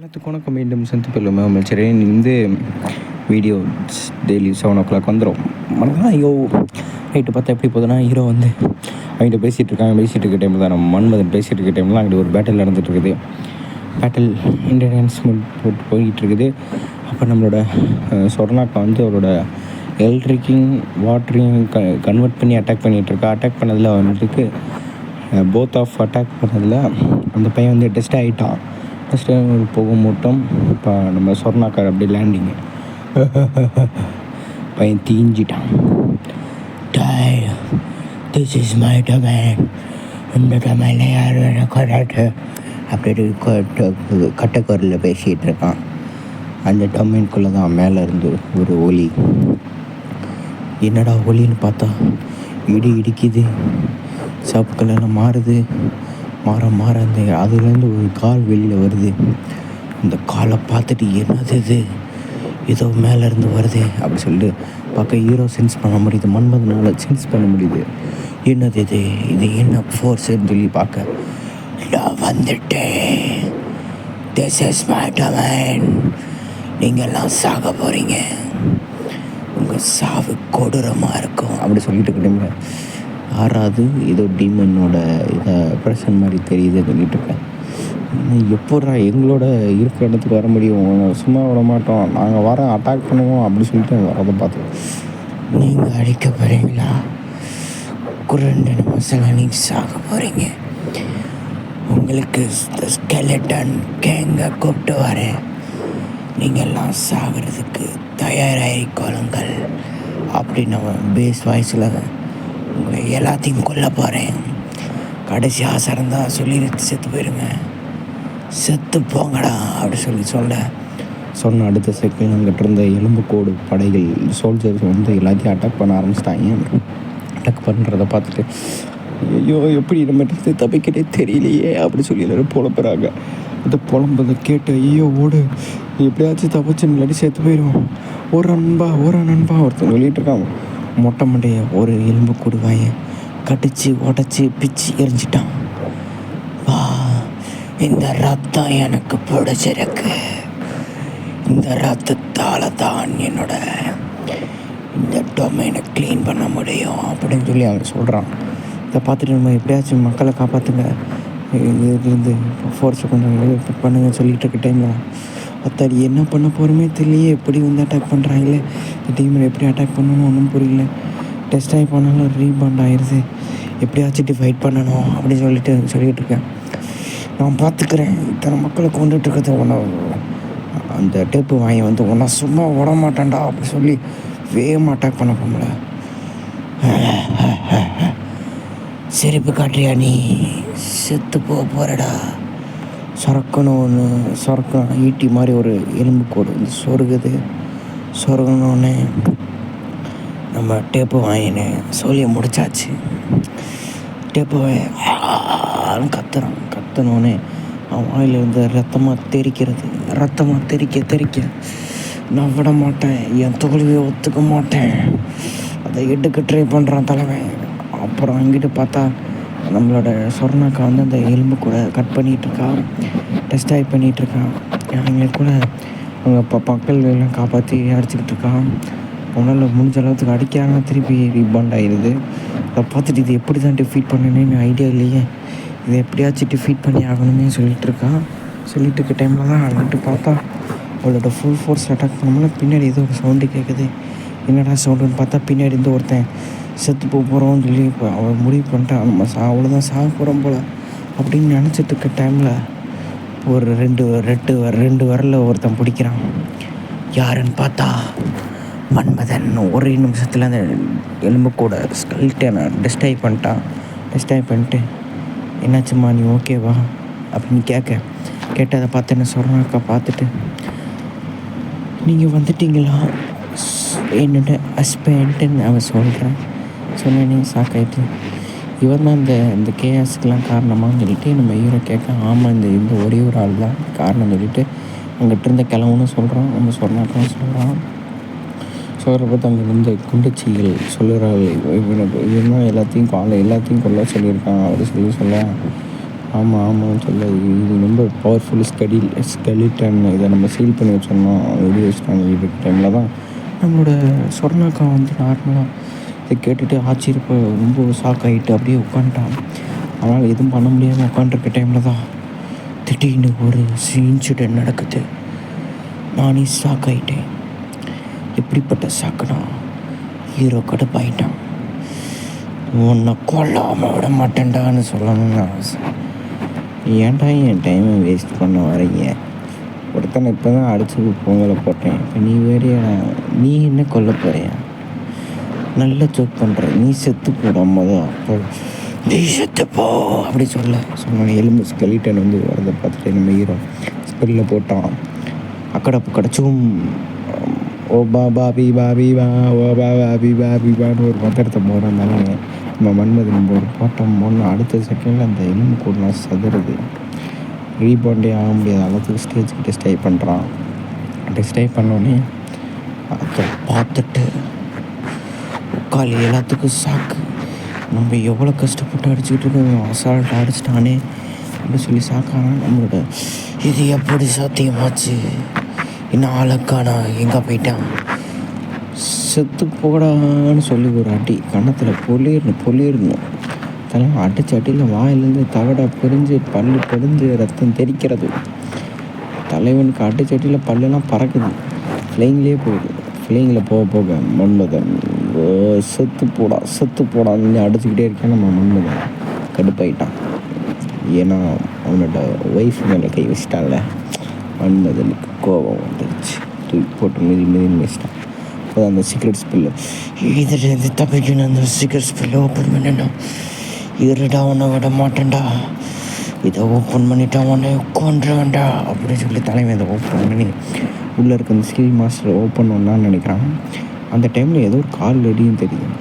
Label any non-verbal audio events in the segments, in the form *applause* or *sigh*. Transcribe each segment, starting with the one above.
எல்லாத்துக்கும் வணக்கம். மீண்டும் சந்திப்பில் அமைச்சரே இந்த video daily seven o'clock வந்துடும் மனதான் ஐயோ நைட்டு பார்த்தா எப்படி போகுதுன்னா ஹீரோ வந்து அவங்ககிட்ட பேசிகிட்டு இருக்காங்க பேசிகிட்டு இருக்க டைமில் தான் நம்ம மன்மதன் பேசிகிட்டு இருக்க டைமில் அங்கே ஒரு பேட்டில் நடந்துட்டு இருக்குது. பேட்டில் இன்டர்டான்ஸ்மெண்ட் போட்டு போய்கிட்டு இருக்குது. அப்போ நம்மளோட சொர்ணாக்கா வந்து அவரோட எலக்ட்ரிக்கிங் வாட்டரையும் க கன்வெர்ட் பண்ணி அட்டாக் பண்ணிகிட்ருக்கா அட்டாக் பண்ணதில் வந்துட்டு போத் ஆஃப் அட்டாக் பண்ணதில் அந்த பையன் வந்து டெஸ்ட் ஆகிட்டான் டெஸ்ட் போகும் மூட்டம் இப்போ நம்ம சொர்ணாக்கார் அப்படி லேண்டிங்கு பையன் தீஞ்சிட்டான். டை திஸ் இஸ் மை டொமைன் இந்த டொமைனில் யாரும் வேணும் கொடாட்டு அப்படி கட்டக்குரலில் பேசிகிட்டு இருக்கான். அந்த டொமைனுக்குள்ளே தான் மேலே இருந்து ஒரு ஒலி. என்னடா ஒலின்னு பார்த்தா இடி இடிக்குது. சிவப்பு கலரில் மாறுது. மாற மாற அந்த அதுலேருந்து ஒரு கால் வெளியில் வருது. இந்த காலை பார்த்துட்டு என்னது இது? ஏதோ மேலேருந்து வருது அப்படி சொல்லிட்டு பார்க்க ஹீரோ சென்ஸ் பண்ண முடியுது. மன்மதனால் சென்ஸ் பண்ண முடியுது. என்னது இது? இது என்ன ஃபோர்ஸ்ன்னு சொல்லி பார்க்க. நான் வந்துட்டேன். திஸ் இஸ் மை டொமைன் நீங்கள்லாம் சாக போகிறீங்க உங்கள் சாவு கொடூரமாக இருக்கும் அப்படி சொல்லிட்டு இருக்கிட்டோம்ல. ஆறாவது ஏதோ டீமனோட இதை ப்ரெசன் மாதிரி தெரியுது சொல்லிட்டு இருக்கேன். எப்போடா எங்களோட இருக்கிற இடத்துக்கு வர முடியும்? சும்மா விட மாட்டோம். நாங்கள் வர அட்டாக் பண்ணுவோம் அப்படி சொல்லிட்டு வரதை பார்த்தோம் நீங்கள் அடிக்க போகிறீங்களா குரண்டு நிமிஷம் நீங்கள் சாக போகிறீங்க உங்களுக்கு ஸ்கெலட்டன் கேங்க கூப்பிட்டு வரேன். நீங்கள்லாம் சாகிறதுக்கு தயாராகிக்கொள்ளுங்கள் அப்படின்னு அவன் பேஸ் வாய்ஸில் உங்களை எல்லாத்தையும் கொல்ல போகிறேன் கடைசி ஆசை இருந்தால் சொல்லி செத்து போயிருங்க. செத்து போங்கடா அப்படி சொல்லி சொல்ல. சொன்ன அடுத்த செகண்ட் அங்கிட்ட இருந்த எலும்புக்கோடு படைகள் சோல்ஜர்ஸ் வந்து எல்லாத்தையும் அட்டாக் பண்ண ஆரம்பிச்சிட்டாங்க. அட்டாக் பண்ணுறத பார்த்துட்டு ஐயோ எப்படி நம்ம இருந்து தப்பிக்கிட்டே தெரியலையே அப்படி சொல்லி எல்லோரும் புலம்புறாங்க. அந்த புலம்பதை கேட்டு ஐயோ ஓடு எப்படியாச்சும் தப்பிச்சு இல்லாட்டி சேர்த்து போயிடும் ஒரு அன்பா ஒரு நண்பா ஒருத்தன் சொல்லிகிட்டு இருக்கான். மொட்டை மண்டைய ஒரு எலும்பு கொடுவாய. கடிச்சு உடச்சி பிச்சு எரிஞ்சிட்டான். வா இந்த ரத்தம் எனக்கு பிடிச்சிருக்கு. இந்த ரத்தத்தால் தான் என்னோட இந்த டொமைனை க்ளீன் பண்ண முடியும் அப்படின்னு சொல்லி அவன் சொல்கிறான் இதை பார்த்துட்டு நம்ம எப்படியாச்சும் மக்களை காப்பாற்றுங்க இதுலேருந்து ஃபோர்ஸை கொஞ்சம் பண்ணுங்கன்னு பண்ணுங்க சொல்லிட்டு இருக்க டைமில் அத்தாடி என்ன பண்ண போகிறோமே தெரியலையே. எப்படி வந்து அட்டாக் பண்ணுறாங்களே இந்த டீமில் எப்படி அட்டாக் பண்ணணும் ஒன்றும் புரியல. டெஸ்ட் ஆகி பண்ணாலும் ரீபாண்ட் ஆயிடுது எப்படியாச்சும் ஃபைட் பண்ணணும் அப்படின்னு சொல்லிட்டு சொல்லிகிட்டு இருக்கேன். நான் பார்த்துக்கிறேன் இத்தனை மக்களை கொண்டுட்டு இருக்கிறது உன்னை அந்த டேப்பு வாங்கி வந்து உன்னை சும்மா விட மாட்டேன்டா அப்படி சொல்லி வேகமாக அட்டாக் பண்ண போகல சிரிப்பு காட்டுறியா நீ? செத்து போக போகிறடா சொரக்கணும் ஒன்று சொரக்கம் ஈட்டி மாதிரி ஒரு எலும்பு கோடு வந்து சொருகுது. சொருகணுன்னே நம்ம டேப்பு வாங்கினேன் சொல்லிய முடிச்சாச்சு. டேப்பு வாங்கி கத்துறான். கத்தனோடனே அவன் வாயிலிருந்து ரத்தமாக தெரிக்கிறது ரத்தமாக தெரிக்க தெரிக்க நான் விட மாட்டேன். என் தோல்வியை ஒத்துக்க மாட்டேன். அதை எடுக்க ட்ரை பண்ணுறான் தலைவன். அப்புறம் அங்கிட்டு பார்த்தா நம்மளோட சொர்ணாக்கா வந்து அந்த எலும்பு கூட கட் பண்ணிகிட்டு டெஸ்ட் ஆகி பண்ணிகிட்டு இருக்கான். கூட அவங்க இப்போ மக்கள் காப்பாற்றி அடிச்சுக்கிட்டு இருக்கான் உன்னால் முடிஞ்ச அளவுக்கு அடிக்காமல் திருப்பி ரீபாண்ட் ஆயிடுது. அதை பார்த்துட்டு இது எப்படி தான் டிஃபீட் பண்ணணுன்னு ஐடியா இல்லையே. இதை எப்படியாச்சும் டிஃபீட் பண்ணி ஆகணுமே சொல்லிகிட்டு இருக்கான் சொல்லிட்டு இருக்க டைமில் தான் அங்கிட்டு பார்த்தா அவளோட ஃபுல் ஃபோர்ஸ் அட்டாக் பண்ணோம்னா பின்னாடி ஏதோ ஒரு சவுண்டு கேட்குது என்னடா சவுண்டுன்னு பார்த்தா பின்னாடி இருந்து ஒருத்தன் செத்து போக போகிறோம்னு சொல்லி இப்போ முடிவு பண்ணிட்டான் நம்ம சா அவ்வளோதான் சாக போகிறோம் போல் அப்படின்னு நினச்சிட்டு இருக்க டைமில் ஒரு ரெண்டு ரெண்டு ரெண்டு வரல ஒருத்தன் பிடிக்கிறான். யாருன்னு பார்த்தா மன்மதன். ஒரே நிமிஷத்தில் அந்த எலும்பு கூட ஸ்கல்ட்டை நான் டிஸ்டைப் பண்ணிட்டான். டிஸ்டைப் பண்ணிட்டு என்னாச்சும்மா நீ ஓகேவா அப்படின்னு கேட்க கேட்டதை பார்த்து என்ன சொல்கிறாக்கா பார்த்துட்டு நீங்கள் வந்துட்டீங்களா? ஸ்- என்னோட ஹஸ்பண்ட்டுன்னு அவன் சொல்கிறேன் சொன்னேன் சாக்காயிட்டு இவர் தான் இந்த இந்த கேஎஸ்க்கெலாம் காரணமான்னு சொல்லிட்டு நம்ம ஹீரோ கேட்க ஆமாம் இந்த இந்த ஒரே ஒரு ஆள் தான். காரணம் சொல்லிட்டு அங்கிட்ட இருந்த கிளவுன்னு சொல்கிறான் நம்ம சொர்ணாக்கான்னு சொல்கிறோம் சொல்கிற சொல்கிறப்ப அங்கே இந்த குண்டச்சிகள் சொல்லுறாள். இவனுக்கு இவன் தான் எல்லாத்தையும் காலை எல்லாத்தையும் கொல்ல சொல்லியிருக்கான். அப்படி சொல்லி சொல்ல ஆமாம் ஆமாம் சொல்ல இது ரொம்ப பவர்ஃபுல் ஸ்கடி ஸ்கெலிட்டன் இதை நம்ம சீல் பண்ணி வச்சோம்னா வெளியே வச்சுட்டாங்க இருக்கிற டைமில் தான். நம்மளோட சொர்ணாக்கா வந்து நார்மலாக இதை கேட்டுட்டு ஆச்சரியப்ப ரொம்ப ஷாக் ஆகிட்டு அப்படியே உட்காந்துட்டான் அவனால் எதுவும் பண்ண முடியாமல் உட்காந்துருக்க டைமில் தான் திடீர்னு ஒரு இன்சிடென்ட் நடக்குது. நானே ஷாக் ஆகிட்டேன் எப்படிப்பட்ட ஷாக்குனா ஹீரோ கடுப்பாயிட்டான். உன்னை கொல்லாமல் விட மாட்டேன்டான்னு சொல்லணும்னு ஆசை. ஏன்டா என் டைமை வேஸ்ட் பண்ண வரீங்க ஒருத்தனை இப்போ தான் அடிச்சு பொங்கலை போட்டேன். இப்போ நீ வேறையா நீ என்ன கொல்ல போறியா? நல்ல ஜோக் பண்ணுற நீ செத்து போடாம அப்போ நீ செத்து போ. அப்படி சொல்ல. சொன்ன எலும்பு ஸ்கெலிட்டன் வந்து வரதை பார்த்துட்டு நம்ம ஹீரோ ஸ்பெல்லில் போட்டான். அக்கடை கிடச்சும். ஓ பா பாபி பாபி பா ஓ பா பாபி பாபி பான்னு ஒரு மந்திரத்தை போடுறதுனால நம்ம மன்மதன் ஒரு போட்டம். போடணும் அடுத்த செகண்டில் அந்த எலும்பு கூடலாம் சதுருது. ரீபாண்டே ஆக முடியாத அளவுக்கு ஸ்டேஜ் கிட்ட ஸ்டே பண்ணுறான் அப்படி ஸ்டே பண்ணோடனே அதை பார்த்துட்டு முக்கால் எல்லாத்துக்கும் சாக்கு. நம்ம எவ்வளோ கஷ்டப்பட்டு அடிச்சுக்கிட்டு இருக்கோம் அசால்ட்டாக அடிச்சிட்டானே அப்படின்னு சொல்லி சாக்கானா? நம்மளோட இது எப்படி சாத்தியமாச்சு? என்ன ஆளக்கானா? எங்கே போயிட்டான்? செத்து போடான்னு சொல்லி ஒரு அடி கன்னத்தில் பொலிரணும் பொலிரணும் அதெல்லாம் அடிச்சு அடியில் வாயிலேருந்து தவடை பிரிஞ்சு பல்லு பிரிஞ்சு ரத்தம் தெரிக்கிறது தலைவனுக்கு அடிச்சு அடியில் பல்லெல்லாம் பறக்குது. ஃப்ளைங்லேயே போகுது ஃப்ளைங்கில் போக போக மன்மதன் செத்து போடா செத்து போடான்னு அடிச்சுக்கிட்டே இருக்கேன் நம்ம மன்மதன் கடுப்பாயிட்டான். ஏன்னா அவனோட ஒய்ஃப் மேலே கை வச்சிட்டான்ல. மண்மதனுக்கு கோபம் வந்துருச்சு. தூக்கி போட்டு மீதி மீதி வச்சிட்டான். அப்போ அந்த சீக்ரெட் ஸ்பில்லு இதுலேருந்து தப்பிக்கணும். அந்த சீக்ரெட் ஸ்பில்லை ஓப்பன் பண்ணேன்டா இருடா உன்னை விட மாட்டேன்டா. இதை ஓப்பன் பண்ணிட்டா உன்னை உட்காந்துருவேன்டா அப்படின்னு சொல்லி தலைமை இதை ஓப்பன் பண்ணி உள்ளே இருக்க அந்த ஸ்கில் மாஸ்டர் ஓப்பன் பண்ணான்னு நினைக்கிறான். அந்த டைமில் ஏதோ ஒரு கால் அடியும் தெரியுது.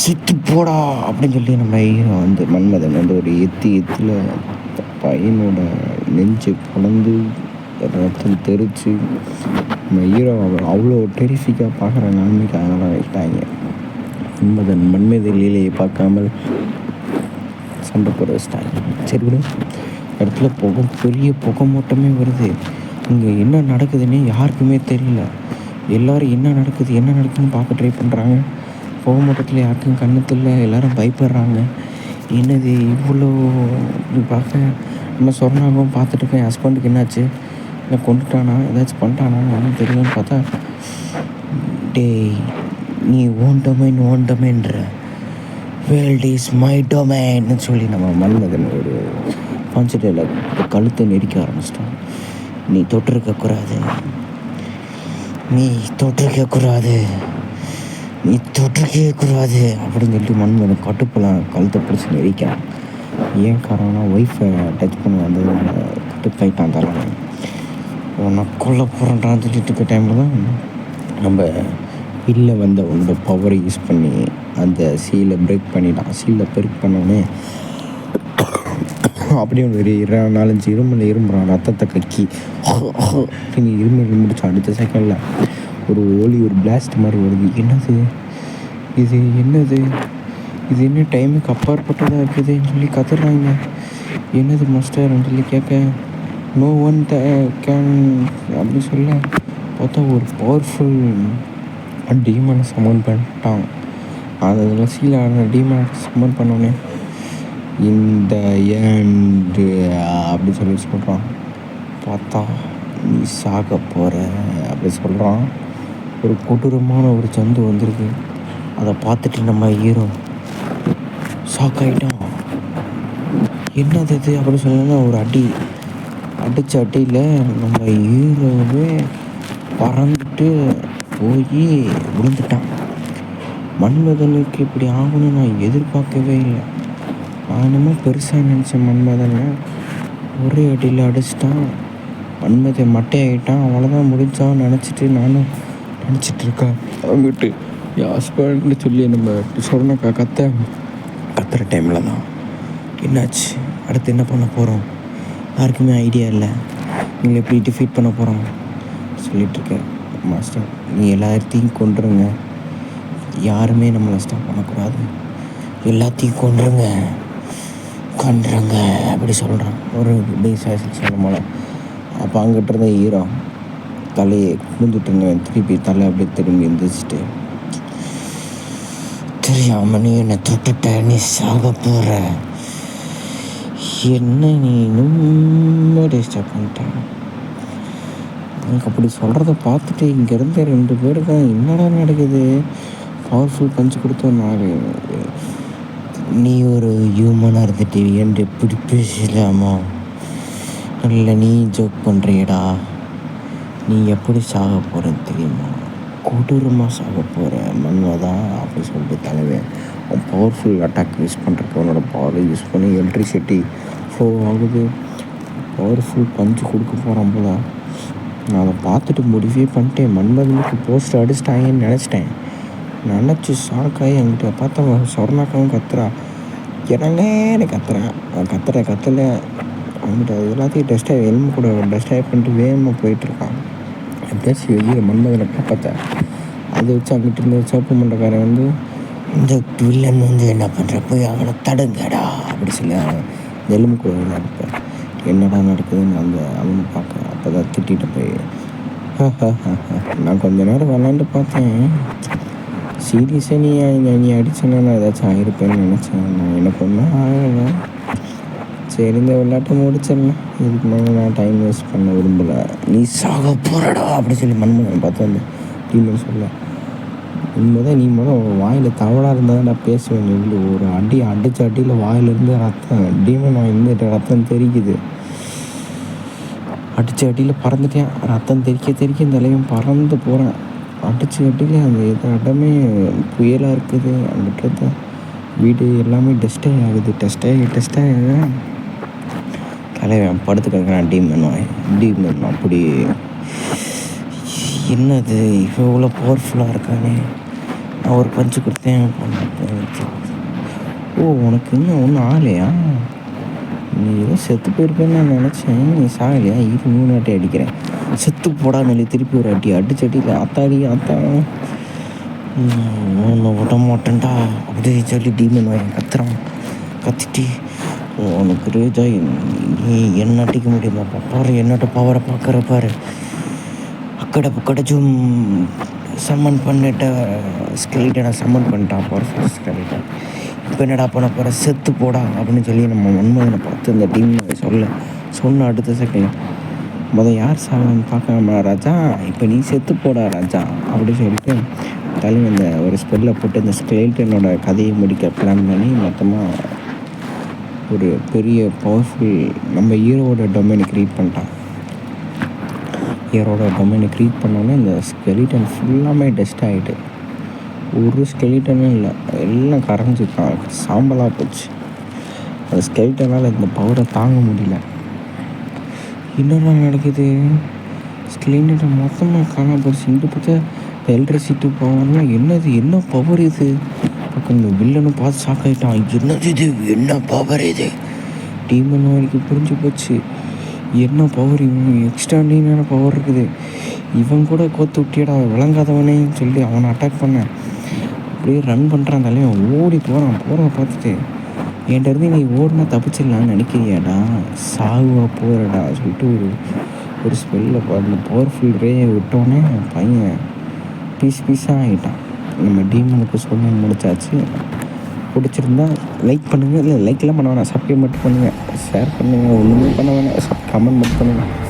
சித்து போடா அப்படின்னு சொல்லி நம்ம ஹீரோ வந்து மன்மதன் வந்து ஒரு எத்தி எத்தில் பையனோட நெஞ்சு பிளந்து ரத்தம் தெரித்து நம்ம ஹீரோ அவ்வளோ டெரிஃபிக்காக பார்க்குற நிலைமைக்கு அதெல்லாம் வைட்டாங்க மன்மதன் மன்மத லீலையை பார்க்காமல் சண்டை போட வச்சிட்டாங்க. சரி விடு இடத்துல புகை பெரிய புகை மூட்டமே வருது. இங்கே என்ன நடக்குதுன்னே யாருக்குமே தெரியல. எல்லோரும் என்ன நடக்குது என்ன நடக்குதுன்னு பார்க்க ட்ரை பண்ணுறாங்க போக மட்டத்தில் யாருக்கும் கண்ணு எல்லோரும் எல்லாரும் பயப்படுறாங்க. என்னது இவ்வளோ இப்படி பார்க்க? நம்ம சொன்னாகவும் பார்த்துட்டு இருக்கேன் ஹஸ்பண்டுக்கு என்னாச்சு? இல்லை கொண்டுட்டானா? ஏதாச்சும் பண்ணிட்டானா? ஒன்றும் தெரியலன்னு பார்த்தா டேய் நீ ஓன் டொமைன் ஓன் டொமைன்ற வேர்ல்ட் இஸ் மை டொமைன்னு சொல்லி நம்ம மன்மதன் ஒரு பஞ்சடையில் கழுத்தை நெரிக்க ஆரம்பிச்சிட்டோம் நீ தொட்டிருக்கக்கூடாது நீ தொட்டிருக்க கூடாது நீ தொட்டிருக்கவே கூடாது அப்படின்னு சொல்லிட்டு மன்மதன் கட்டுப்பெல்லாம் கழுத்தை பிடிச்சி நெரிக்கிறான். ஏன் காரணம்னா ஒய்ஃபை டச் பண்ண வந்து கட்டுப்பாயிட்டான் தரவன் உன்னை கொல்ல போகிறேன்டான்னு சொல்லிட்டு இருக்க டைமில் தான் நம்ம வெளில வந்த உன்னோட பவரை யூஸ் பண்ணி அந்த சீலை பிரேக் பண்ணிட்டான். சீலை பிரேக் பண்ணோடனே *laughs* அப்படியே ஒரு இரு நாலஞ்சு இரும்புல இரும்புறான் ரத்தத்தை கக்கி. *laughs* நீங்கள் இருமல் முடிச்சு அடுத்த செகண்டில் ஒரு ஓலி ஒரு பிளாஸ்ட் மாதிரி வருது. என்னது? இது என்னது? இது என்ன டைமுக்கு அப்பாற்பட்டதாக இருக்குதுன்னு சொல்லி கத்துறாங்க என்னது மாஸ்டர்னு சொல்லி கேட்க நோ ஒன் த கேன் அப்படி சொல்ல பார்த்தா ஒரு பவர்ஃபுல் டீமனை சமன் பண்ணிட்டான். அதில் சீலான டீமனை சமன் பண்ணோன்னே இந்த ஏண்டு அப்படி சொல்லி சொல்கிறான் பார்த்தா நீ சாக போகிற அப்படி சொல்கிறான் ஒரு கொடூரமான ஒரு சந்து வந்திருக்கு. அதை பார்த்துட்டு நம்ம ஹீரோ ஷாக் ஆகிட்டான் என்னது இது? அப்படி சொல்லணும்னா ஒரு அடி. அடித்த அடியில் நம்ம ஹீரோவே பறந்துட்டு போய் விழுந்துட்டான். மன்மதனுக்கு இப்படி ஆகணும்னு நான் எதிர்பார்க்கவே இல்லை. என்னமோ பெருசாக நினச்சேன் மன்மதனை ஒரே அடியில் அடிச்சிட்டான். மன்மதன் மட்டையாகிட்டான் அவ்வளோதான் முடிஞ்சான்னு நினச்சிட்டு நானும் நினச்சிட்டு இருக்கேன். அவங்ககிட்ட என் ஹஸ்பண்ட்னு சொல்லி நம்ம சொன்னக்கா கத்த கத்துற டைமில் தான். என்னாச்சு? அடுத்து என்ன பண்ண போகிறோம் யாருக்குமே ஐடியா இல்லை. நீங்கள் எப்படி டிஃபீட் பண்ண போகிறோம் சொல்லிகிட்ருக்கேன் மாஸ்டர் நீ எல்லாத்தையும் கொண்டுருங்க யாருமே நம்மளை ஸ்டாப் பண்ணக்கூடாது. எல்லாத்தையும் கொண்டுருங்க உட்காந்துருங்க அப்படி சொல்கிறான் ஒரு பேசாக சொல்லும் போல அப்போ அங்கிட்ட இருந்த ஹீரோ தலையை குனிஞ்சிட்டு இருந்தவன் திருப்பி தலை அப்படியே திரும்பி எந்திரிச்சிட்டு தெரியாம நீ என்னை தொட்டுட்ட நீ சாக போகிற என்ன நீ ரொம்ப டிஸ்டர்ப் பண்ணிட்டேன் எனக்கு அப்படி சொல்கிறத பார்த்துட்டு இங்கேருந்து ரெண்டு பேருக்கு என்னடா நடக்குது? பவர்ஃபுல் பஞ்சு கொடுத்தோம் நான் நீ ஒரு ஹியூமனாக இருந்துட்டு என்று எப்படி பேசலாமா இல்லை நீ ஜோக் பண்ணுறியடா நீ எப்படி சாக போகிறன்னு தெரியுமா? கொடூரமாக சாக போகிற மன்மதா அப்படின்னு சொல்லிட்டு தலைவன். அவன் பவர்ஃபுல் அட்டாக் யூஸ் பண்ணுறக்கு அவனோட பவரை யூஸ் பண்ணி எலக்ட்ரிசிட்டி ஃப்ளோ ஆகுது. பவர்ஃபுல் பஞ்சு கொடுக்க போகிறான் போல. நான் அதை பார்த்துட்டு முடிவே பண்ணிட்டேன். மன்மதனுக்கு போஸ்ட் அடிச்சிட்டாங்கன்னு நினச்சிட்டேன். நினச்சி ஷாக்காகி என்கிட்ட பார்த்தவன் சொர்ணாக்காவும் கத்துறா. என்னங்கன்னு கத்துறான் அவன் கத்துற கத்தல. அவன்கிட்ட எல்லாத்தையும் டெஸ்ட்டாக எலும்பு கூட. டெஸ்டாக பண்ணிட்டு வேகமாக போயிட்டுருக்கான் எப்படியாச்சும் வெளியே மன்மதனை காப்பாற்ற அதை வச்சு அங்கிட்டு இருந்த சிவப்பு மண்டக்காரன் வந்து இந்த வில்லன் வந்து என்ன பண்ணுற போய் அவனை தடுங்கடா. அப்படி சொல்லி அவன் எலும்பு கூட நடப்பேன் என்னடா நடக்குதுன்னு அந்த அவனை பார்க்க அப்போ தான் திட்டிகிட்டு போய் நான் கொஞ்ச நேரம் விளாண்டு பார்த்தேன். சீரியஸாக நீ நீ அடிச்சேன்னா நான் ஏதாச்சும் ஆகிருப்பேன்னு நினச்சேன். நான் எனக்கு ஒன்றும் ஆகலை. சரி இந்த விளையாட்டை முடிச்சிடலாம். இதுக்கு மேலே நான் டைம் வேஸ்ட் பண்ண விரும்பலை. நீ சாக போகிறடா அப்படி சொல்லி மன்மகன் பார்த்து வந்து டீமன் சொல்ல உண்மைதான் நீ முதல் வாயில் தவளாக இருந்தால் நான் பேசுவேன். சொல்லி ஒரு அடி அடித்த அடியில் வாயிலிருந்து ரத்தம் டீமன் வாயிலிருந்து ரத்தம் தெரிக்குது. அடித்த அடியில் பறந்துட்டேன். ரத்தம் தெறிக்க தெறிக்க இந்த தலைவன் பறந்து போகிறேன் அடிச்சு அடியில் அந்த இது இடமே புயலாக இருக்குது. அங்கிட்ட வீடு எல்லாமே டஸ்டே ஆகுது. டெஸ்டே டெஸ்டே தலைவன் படுத்து கிடக்குறான். டீம் டீமன் அப்படி. என்னது இவ்வளோ பவர்ஃபுல்லாக இருக்கானே. நான் ஒரு பஞ்சு கொடுத்தேன். ஓ உனக்கு இன்னும் ஒன்றும் ஆகலையா? நீ ஏதோ செத்து போயிருப்பேன்னு நான் நினச்சேன். நீ சாகலையா? இது மூணு அட்டி அடிக்கிறேன். செத்து போடா திருப்பி ஒரு அட்டி அடிச்சு அடியில் அத்தாடி அத்தா. ஒன்று விட மாட்டேன்டா. அப்படி சொல்லி டீமன் வாங்கி கத்துறான். கத்திட்டு உனக்கு ரேஜா நீ என்ன அடிக்க முடியுமா? பாரு என்னட்ட பவரை பார்க்குற பாரு. அக்கடை பக்கடை சம்மன் பண்ணிட்ட ஸ்கெலிட்டனை சம்மன் பண்ணிட்டான். பவர் ஸ்கெலிட்டன் இப்போ என்னடா பண்ண போகிற செத்து போடா அப்படின்னு சொல்லி நம்ம மன்மதனை பார்த்து இந்த டீம் சொல்ல சொன்ன அடுத்த செகண்ட் முதல் யார் சாவான்னு பார்க்காம ராஜா இப்போ நீ செத்து போடா ராஜா அப்படின்னு சொல்லிட்டு தலைவன் இந்த ஒரு ஸ்பெல்லை போட்டு இந்த ஸ்கெல்டனோட கதையை முடிக்க பிளான் பண்ணி மொத்தமாக ஒரு பெரிய பவர்ஃபுல் நம்ம ஹீரோவோட டொமைனை க்ரியேட் பண்ணிட்டான். ஹீரோட டொமைனை க்ரியேட் பண்ணோன்னே இந்த ஸ்கெலிட்டன் ஃபுல்லாமே டெஸ்ட் ஆகிட்டு ஒரு ஸ்கெலிட்டனும் இல்லை. எல்லாம் கரைஞ்சி சாம்பலாக போச்சு. அந்த ஸ்கெலிட்டனால் இந்த பவரை தாங்க முடியல. இன்னொன்று நடக்குது? ஸ்கெலிட்டனை மொத்தமாக காணாம போச்சு. இந்த பார்த்தா எலக்ட்ரிசிட்டி பவர்லாம் என்னது? என்ன பவர் இது? பக்கம் இந்த வில்லனும் பார்த்து ஷாக் ஆகிட்டான் என்னது இது? என்ன பவர் இது? டீமன் வரைக்கும் புரிஞ்சு போச்சு. என்ன பவர் இவன் எக்ஸ்ட்ராண்டினான பவர் இருக்குது. இவன் கூட கோத்து விட்டியடா விளங்காதவனேன்னு சொல்லி அவனை அட்டாக் பண்ணேன். அப்படியே ரன் பண்ணுறான் ஓடி போகிறான் போகிறான் பார்த்துட்டு என்கிட்ட நீ ஓடினா தப்பிச்சிடலான்னு நினைக்கிறியாடா? சாகுவா போகிறடா சொல்லிட்டு ஒரு ஒரு ஸ்பெல்லில் அந்த பவர்ஃபுல் ரேயை விட்டோன்னே பையன் பீஸ் பீஸாக ஆகிட்டான் நம்ம டீமனுக்கு சொல்லி முடிச்சாச்சு. பிடிச்சிருந்தா லைக் பண்ணுங்கள் இல்லை லைக்லாம் பண்ண வேணாம். சப்ஸ்கிரைப் மட்டும் பண்ணுங்கள் ஷேர் பண்ணுங்கள் ஒன்றுமே பண்ண வேணாம். கமெண்ட் மட்டும் பண்ணுங்கள்